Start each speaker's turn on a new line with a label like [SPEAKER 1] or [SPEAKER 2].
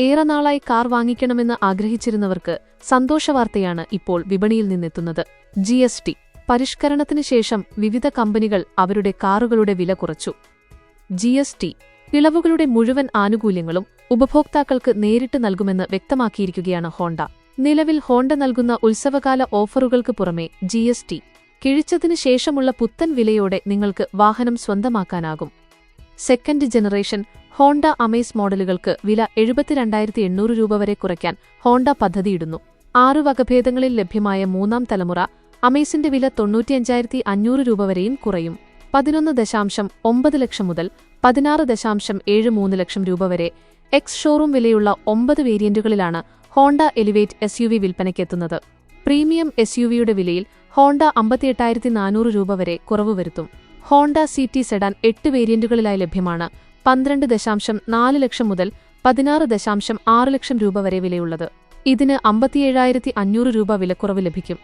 [SPEAKER 1] ഏറെ നാളായി കാർ വാങ്ങിക്കണമെന്ന് ആഗ്രഹിച്ചിരുന്നവർക്ക് സന്തോഷവാർത്തയാണ് ഇപ്പോൾ വിപണിയിൽ നിന്നെത്തുന്നത്. G S T. പരിഷ്കരണത്തിന് ശേഷം വിവിധ കമ്പനികൾ അവരുടെ കാറുകളുടെ വില കുറച്ചു. G S T. ഇളവുകളുടെ മുഴുവൻ ആനുകൂല്യങ്ങളും ഉപഭോക്താക്കൾക്ക് നേരിട്ട് നൽകുമെന്ന് വ്യക്തമാക്കിയിരിക്കുകയാണ് ഹോണ്ട. നിലവിൽ ഹോണ്ട നൽകുന്ന ഉത്സവകാല ഓഫറുകൾക്ക് പുറമെ ജി എസ് ടി. കിഴിച്ചതിനു ശേഷമുള്ള പുത്തൻ വിലയോടെ നിങ്ങൾക്ക് വാഹനം സ്വന്തമാക്കാനാകും. സെക്കൻഡ് ജനറേഷൻ ഹോണ്ട അമേസ് മോഡലുകൾക്ക് വില എഴുപത്തിരണ്ടായിരത്തി എണ്ണൂറ് രൂപ വരെ കുറയ്ക്കാൻ ഹോണ്ട പദ്ധതിയിടുന്നു. ആറ് വകഭേദങ്ങളിൽ ലഭ്യമായ മൂന്നാം തലമുറ അമേസിന്റെ വില തൊണ്ണൂറ്റിയഞ്ചായിരത്തി അഞ്ഞൂറ് രൂപ വരെയും കുറയും. പതിനൊന്ന് ദശാംശം ഒമ്പത് ലക്ഷം മുതൽ പതിനാറ് ദശാംശം ഏഴ് മൂന്ന് ലക്ഷം രൂപ വരെ എക്സ് ഷോറൂം വിലയുള്ള ഒമ്പത് വേരിയന്റുകളിലാണ് Honda Elevate S U V വിൽപ്പനയ്ക്കെത്തുന്നത് premium S U വിയുടെ വിലയിൽ ഹോണ്ട അമ്പത്തിയെട്ടായിരത്തി നാനൂറ് രൂപ വരെ കുറവ് വരുത്തും. ഹോണ്ട സി ടി സെഡാൻ എട്ട് വേരിയന്റുകളിലായി ലഭ്യമാണ് പന്ത്രണ്ട് ദശാംശം നാല് ലക്ഷം മുതൽ പതിനാറ് ദശാംശം ആറ് ലക്ഷം രൂപ വരെ വിലയുള്ളത്. ഇതിന് അമ്പത്തിയേഴായിരത്തി അഞ്ഞൂറ് രൂപ വിലക്കുറവ് ലഭിക്കും.